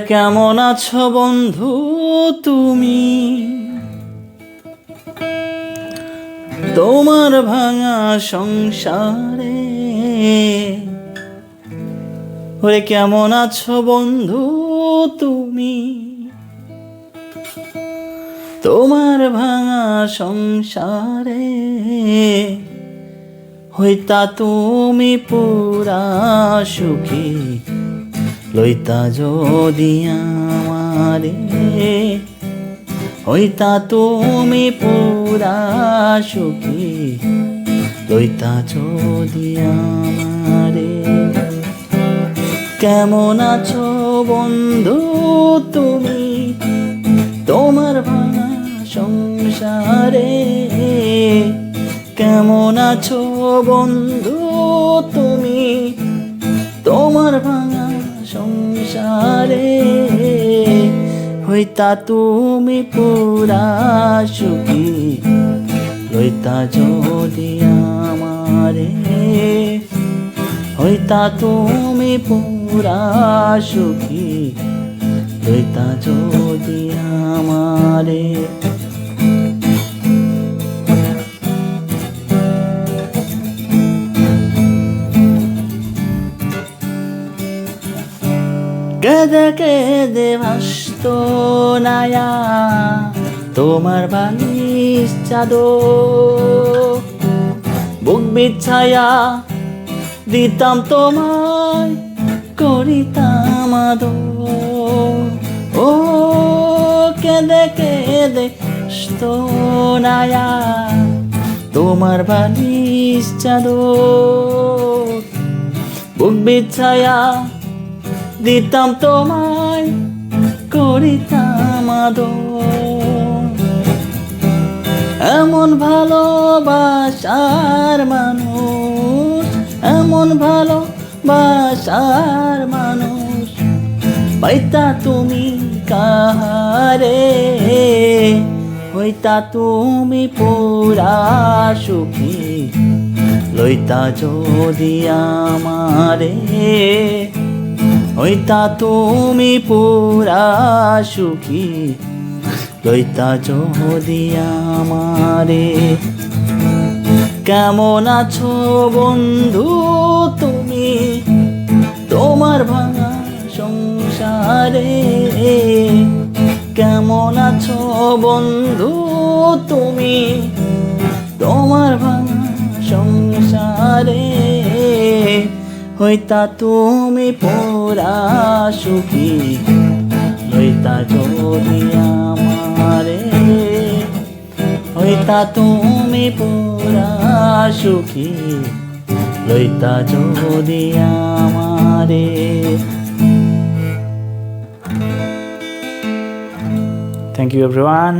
কেমন আছো বন্ধু তুমি? তোমার ভাঙা সংসারে ওরে কেমন আছো বন্ধু তুমি? তোমার ভাঙা সংসারে হইতা তুমি পুরা সুখী লইতা যদি আমারে, হইতা তুমি পুরা সুখী। লইতা যদি আমারে, কেমন আছো বন্ধু তুমি? তোমার ভাঙা সংসারে কেমন আছো বন্ধু তুমি? সংসারে হইতা তুমি পুরা সুখী। হইতা যদি আমারে হইতা তুমি পুরা সুখী। কেদে কেদে ভাসত তোমার বালিশ চাদো বুক বিছায়া দিতাম তোমায়, করিতাম আদো ও কেদে কেদে নায়া তোমার বালিশ চাদর বুক বিছায়া দিতাম তোমায়, করিতাম এমন ভালোবাসার মানুষ, এমন ভালোবাসার মানুষ পাইতা তুমি কাহারে? হইতা তুমি পুরা সুখী, লইতা যদি আমারে হইতা তুমি পুরা সুখী, লইতা যদি আমারে। কেমন আছো বন্ধু তুমি, তোমার ভাঙা সংসারে? কেমন আছো বন্ধু তুমি, তোমার ভাঙা সংসারে? হইতা তুমি পোরা সুখী হইতা যদি আমারে হইতা তুমি পোরা সুখী লইতা যদি আমারে। Thank you everyone